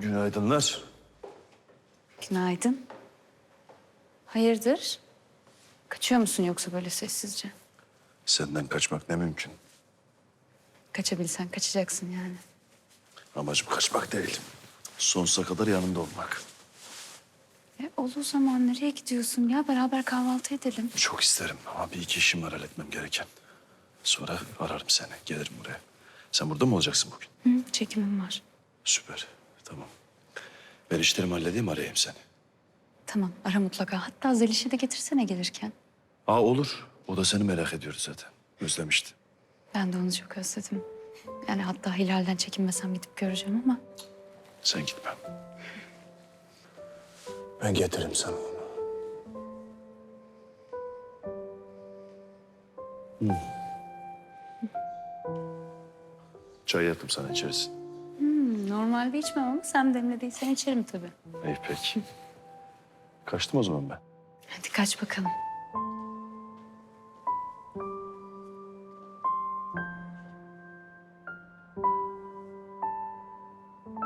Günaydınlar. Günaydın. Hayırdır? Kaçıyor musun yoksa böyle sessizce? Senden kaçmak ne mümkün. Kaçabilsen kaçacaksın yani. Amacım kaçmak değil. Sonsuza kadar yanında olmak. E, olduğu zaman nereye gidiyorsun ya? Beraber kahvaltı edelim. Çok isterim ama bir iki işim var halletmem gereken. Sonra ararım seni, gelirim buraya. Sen burada mı olacaksın bugün? Hı, çekimim var. Süper, tamam. Ben işlerimi halledeyim, arayayım seni. Tamam ara mutlaka. Hatta Zeliş'i de getirsene gelirken. Aa olur. O da seni merak ediyordu zaten. Özlemişti. Ben de onu çok özledim. Yani hatta Hilal'den çekinmesem gidip göreceğim ama... Sen gitme. Ben getiririm sana onu. Hmm. Çay yaptım sana içersin. Normalde içmem ama sen demlediysen içerim tabii. İyi peki. Kaçtım o zaman ben. Hadi kaç bakalım.